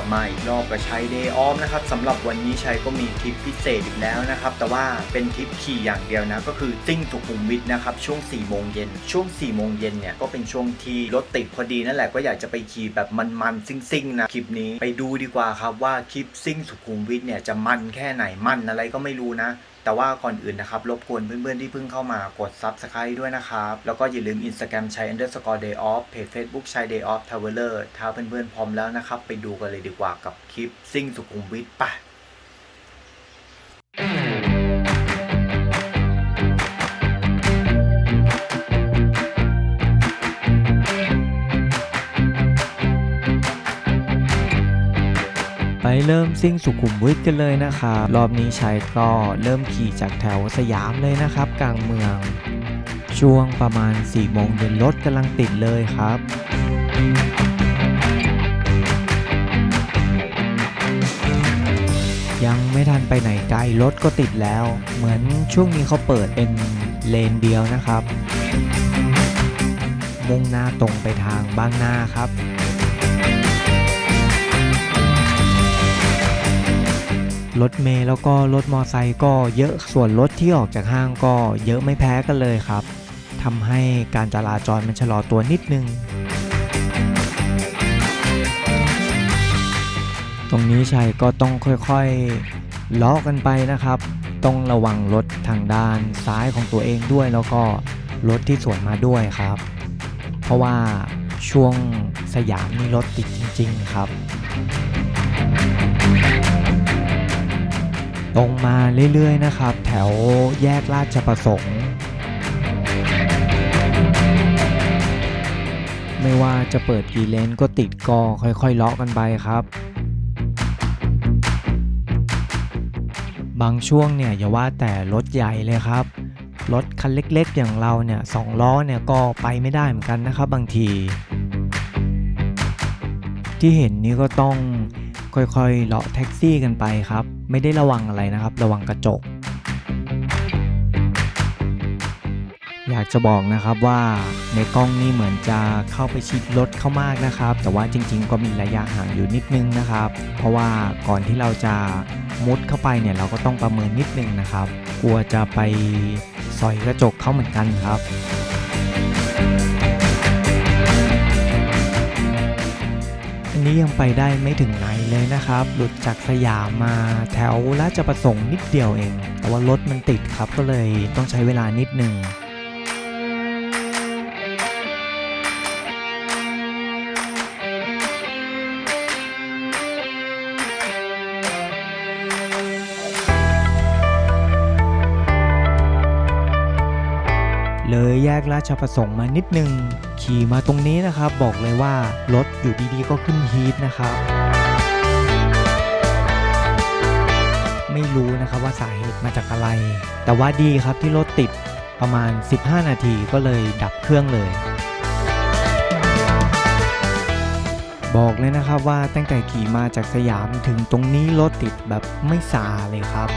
ับกลับมาอีกรอบกับชัยเดย์ออฟนะครับสำหรับวันนี้ชัยก็มีทริปพิเศษอีกแล้วนะครับ แต่ว่าเป็นทริปขี่อย่างเดียวนะ ก็คือซิ่งสุขุมวิทนะครับ ช่วง4ี่โมงเย็นช่วง4ี่โมงเย็นเนี่ย ก็เป็นช่วงที่รถติดพอดีนั่นแหละก็อยากจะไปขี่แบบมันๆซิ่งๆนะ คลิปนี้ไปดูดีกว่าครับว่าคลิปซิ่งสุขุมวิทเนี่ยจะมันแค่ไหนมันอะไรก็ไม่รู้นะ แต่ว่าก่อนอื่นนะครับรบกวนเพื่อนๆที่เพิ่งเข้ามากด Subscribe ด้วยนะครับ แล้วก็อย่าลืม Instagram ชัย underscore day off เพจ Facebook ชัย day off traveler ถ้าเพื่อนๆพร้อมแล้วนะครับ ไปดูกันเลยดีกว่ากับคลิปซิ่งสุขุมวิทป่ะ เริ่มซิ่งสุขุมวิทกันเลยนะครับรอบนี้ชัยก็เริ่มขี่จากแถวสยามเลยนะครับ กลางเมือง ช่วงประมาณ4โมงเย็นรถกำลังติดเลยครับยังไม่ทันไปไหนไกลรถก็ติดแล้ว เหมือนช่วงนี้เขาเปิดเป็นเลนเดียวนะครับ มุ่งหน้าตรงไปทางบ้านหน้าครับ รถเมล์แล้วก็รถมอไซค์ก็เยอะส่วนรถที่ออกจากห้างก็เยอะไม่แพ้กันเลยครับทำให้การจราจรมันชะลอตัวนิดนึง ตรงนี้ชัยก็ต้องค่อยๆล้อกันไปนะครับ ต้องระวังรถทางด้านซ้ายของตัวเองด้วยแล้วก็รถที่สวนมาด้วยครับ เพราะว่าช่วงสยามนี่รถติดจริง ๆ ครับ ตรงมาเรื่อยๆนะครับ แถวแยกราชประสงค์ ไม่ว่าจะเปิดกี่เลนก็ติดก็ค่อยๆเลาะกันไปครับ บางช่วงเนี่ยอย่าว่าแต่รถใหญ่เลยครับ รถคันเล็กๆอย่างเราเนี่ยสองล้อเนี่ยก็ไปไม่ได้เหมือนกันนะครับบางทีที่เห็นนี่ก็ต้องค่อยๆเลาะแท็กซี่กันไปครับ ไม่ได้ระวังอะไรนะครับ ระวังกระจก อยากจะบอกนะครับว่าในกล้องนี่เหมือนจะเข้าไปชิดรถเข้ามากนะครับ แต่ว่าจริง ๆ ก็มีระยะห่างอยู่นิดนึงนะครับ เพราะว่าก่อนที่เราจะมุดเข้าไปเนี่ยเราก็ต้องประเมินนิดนึงนะครับ กลัวจะไปสอยกระจกเข้าเหมือนกันครับ นนี้ยังไปได้ไม่ถึงไหนเลยนะครับ หลุดจากสยามมาแถวราชประสงค์นิดเดียวเอง แต่ว่ารถมันติดครับก็เลยต้องใช้เวลานิดหนึ่ง กราชประสงค์มานิดนึง ขี่มาตรงนี้นะครับ บอกเลยว่ารถอยู่ดีๆก็ขึ้นฮีทนะครับ ไม่รู้นะครับว่าสาเหตุมาจากอะไร แต่ว่าดีครับที่รถติดประมาณ 15 นาทีก็เลยดับเครื่องเลย บอกเลยนะครับว่าตั้งแต่ขี่มาจากสยามถึงตรงนี้รถติดแบบไม่ซาเลยครับ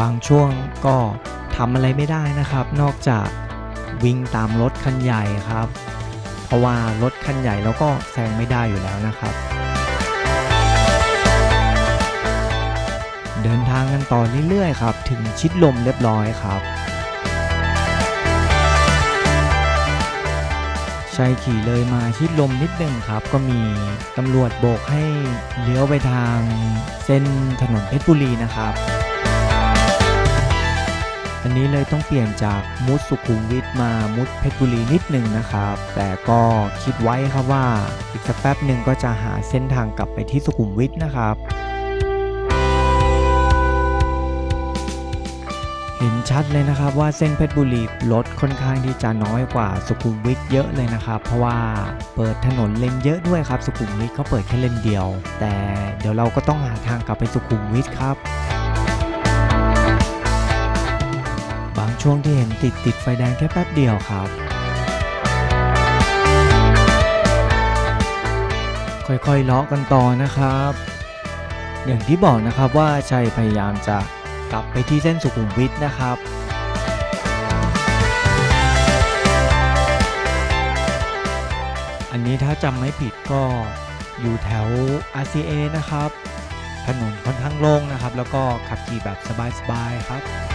บางช่วงก็ ทำอะไรไม่ได้นะครับ นอกจากวิ่งตามรถคันใหญ่ครับ เพราะว่ารถคันใหญ่เราก็แซงไม่ได้อยู่แล้วนะครับ เดินทางกันต่อเรื่อยๆครับ ถึงชิดลมเรียบร้อยครับใช่ขี่เลยมาชิดลมนิดนึงครับ ก็มีตำรวจโบกให้เลี้ยวไปทางเส้นถนนเพชรบุรีนะครับ อันนี้เลยต้องเปลี่ยนจากมุดสุขุมวิทมามุดเพชรบุรีนิดหนึ่งนะครับ แต่ก็คิดไว้ครับว่าอีกสักแป๊บหนึ่งก็จะหาเส้นทางกลับไปที่สุขุมวิทนะครับเห็นชัดเลยนะครับว่าเส้นเพชรบุรีรถค่อนข้างที่จะน้อยกว่าสุขุมวิทเยอะเลยนะครับ เพราะว่าเปิดถนนเลนเยอะด้วยครับ สุขุมวิทเขาเปิดแค่เลนเดียว แต่เดี๋ยวเราก็ต้องหาทางกลับไปสุขุมวิทครับ ช่วงที่เห็นติดติดไฟแดงแค่แป๊บเดียวครับ ค่อยๆเลาะกันต่อนะครับ อย่างที่บอกนะครับว่าชัยพยายามจะกลับไปที่เส้นสุขุมวิทนะครับอันนี้ถ้าจำไม่ผิดก็อยู่แถว RCA นะครับ ถนนค่อนข้างโล่งนะครับ แล้วก็ขับขี่แบบสบายๆครับ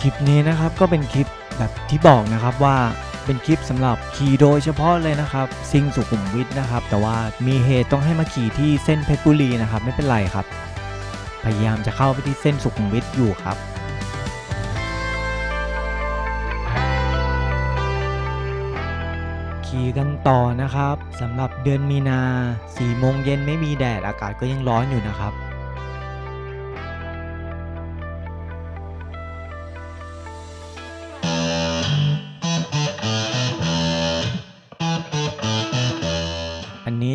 คลิปนี้นะครับก็เป็นคลิปแบบที่บอกนะครับว่าเป็นคลิปสำหรับขี่โดยเฉพาะเลยนะครับซิงสุขุมวิทนะครับ แต่ว่ามีเหตุต้องให้มาขี่ที่เส้นเพชรบุรีนะครับไม่เป็นไรครับ พยายามจะเข้าไปที่เส้นสุขุมวิทอยู่ครับขี่กันต่อนะครับสำหรับเดือนมีนา4โมงเย็นไม่มีแดดอากาศก็ยังร้อนอยู่นะครับ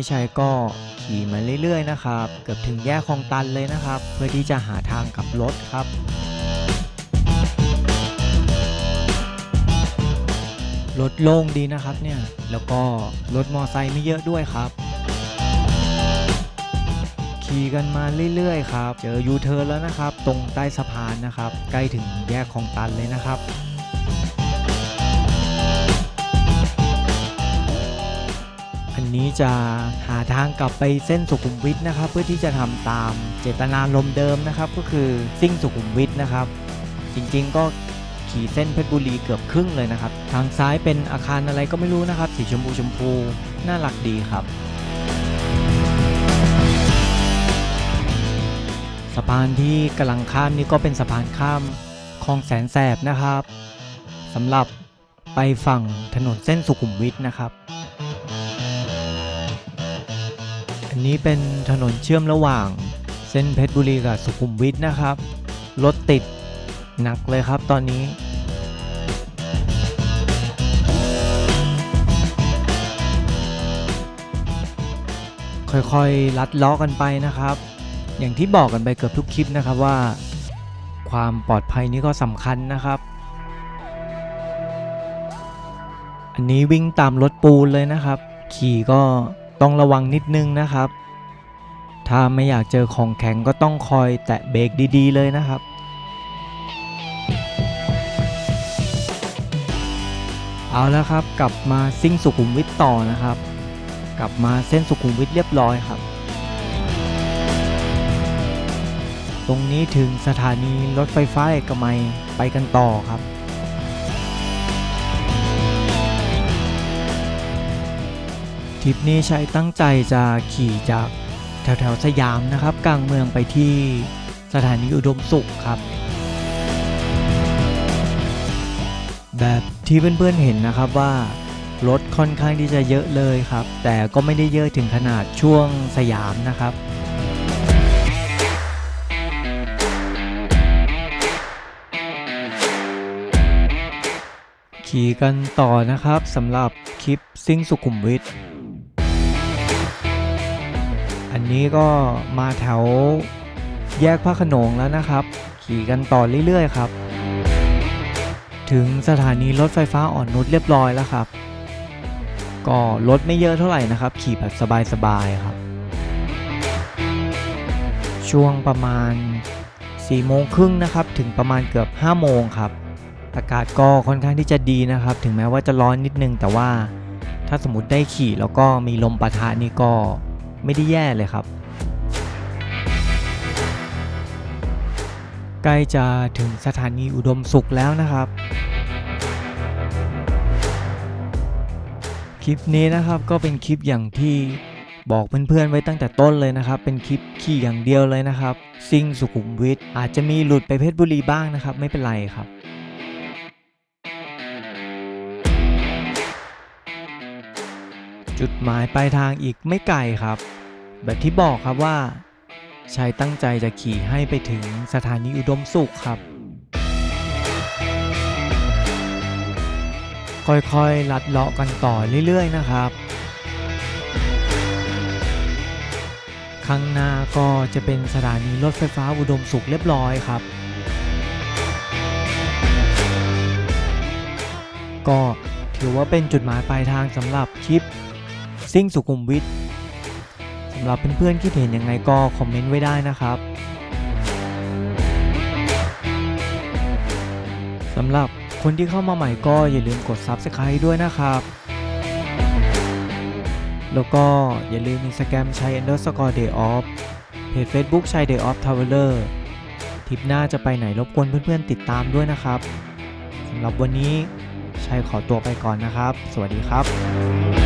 ใชัยก็ขี่มาเรื่อยๆนะครับ เกือบถึงแยกคลองตันเลยนะครับ เพื่อที่จะหาทางกลับรถครับรถโล่งดีนะครับเนี่ย แล้วก็รถมอไซค์ไม่เยอะด้วยครับ ขี่กันมาเรื่อยๆครับ เจอยูเทิร์นแล้วนะครับ ตรงใต้สะพานนะครับ ใกล้ถึงแยกคลองตันเลยนะครับ นี้จะหาทางกลับไปเส้นสุขุมวิทนะครับ เพื่อที่จะทำตามเจตนารมเดิมนะครับ ก็คือซิ่งสุขุมวิทนะครับ จริงๆก็ขี่เส้นเพชรบุรีเกือบครึ่งเลยนะครับ ทางซ้ายเป็นอาคารอะไรก็ไม่รู้นะครับ สีชมพูชมพูน่ารักดีครับสะพานที่กำลังข้ามนี่ก็เป็นสะพานข้ามคลองแสนแสบนะครับสำหรับไปฝั่งถนนเส้นสุขุมวิทนะครับ อันนี้เป็นถนนเชื่อมระหว่าง เส้นเพชรบุรีกับสุขุมวิทนะครับ รถติดหนักเลยครับตอนนี้ค่อยๆ ลัดล้อกันไปนะครับ อย่างที่บอกกันไปเกือบทุกคลิปนะครับว่า ความปลอดภัยนี้ก็สำคัญนะครับ อันนี้วิ่งตามรถปูนเลยนะครับ ขี่ก็ ต้องระวังนิดนึงนะครับ ถ้าไม่อยากเจอของแข็งก็ต้องคอยแตะเบรกดีๆเลยนะครับ เอาแล้วครับกลับมาซิ่งสุขุมวิทต่อนะครับ กลับมาเส้นสุขุมวิทเรียบร้อยครับ ตรงนี้ถึงสถานีรถไฟฟ้าเอกมัยไปกันต่อครับ ทริปนี้ใช้ตั้งใจจะขี่จากแถวๆสยามนะครับ กลางเมืองไปที่สถานีอุดมสุขครับ แบบที่เพื่อนๆเห็นนะครับว่ารถค่อนข้างที่จะเยอะเลยครับ แต่ก็ไม่ได้เยอะถึงขนาดช่วงสยามนะครับขี่กันต่อนะครับสำหรับคลิปซิ่งสุขุมวิท นี้ก็มาแถวแยกพระขนงแล้วนะครับ ขี่กันต่อเรื่อยๆครับ ถึงสถานีรถไฟฟ้าอ่อนนุชเรียบร้อยแล้วครับ ก็รถไม่เยอะเท่าไหร่นะครับ ขี่แบบสบายๆครับ ช่วงประมาณ4โมงครึ่งนะครับถึงประมาณเกือบ5โมงครับ อากาศก็ค่อนข้างที่จะดีนะครับ ถึงแม้ว่าจะร้อนนิดนึงแต่ว่าถ้าสมมติได้ขี่แล้วก็มีลมปะทะนี่ก็ ไม่ได้แย่เลยครับใกล้จะถึงสถานีอุดมสุขแล้วนะครับ คลิปนี้นะครับก็เป็นคลิปอย่างที่บอกเพื่อนๆไว้ตั้งแต่ต้นเลยนะครับ เป็นคลิปขี่อย่างเดียวเลยนะครับ ซิ่งสุขุมวิทอาจจะมีหลุดไปเพชรบุรีบ้างนะครับ ไม่เป็นไรครับ จุดหมายปลายทางอีกไม่ไกลครับ แบบที่บอกครับว่าชายตั้งใจจะขี่ให้ไปถึงสถานีอุดมสุขครับ ค่อยๆ ลัดเลาะกันต่อเรื่อยๆ นะครับ ข้างหน้าก็จะเป็นสถานีรถไฟฟ้าอุดมสุขเรียบร้อยครับ ก็ถือว่าเป็นจุดหมายปลายทางสำหรับคลิปซิ่งสุขุมวิทำหรับเพื่อนๆคิดเห็นยังไงก็คอมเมนต์ไว้ได้นะครับสำหรับคนที่เข้ามาใหม่ก็อย่าลืมกด Subscribe ด้วยนะครับ แล้วก็อย่าลืม Instagram ชัย underscore day off เพจ Facebook ชัย day off traveler ทริปหน้าจะไปไหนรบกวนเพื่อนๆติดตามด้วยนะครับสำหรับวันนี้ชัยขอตัวไปก่อนนะครับ สวัสดีครับ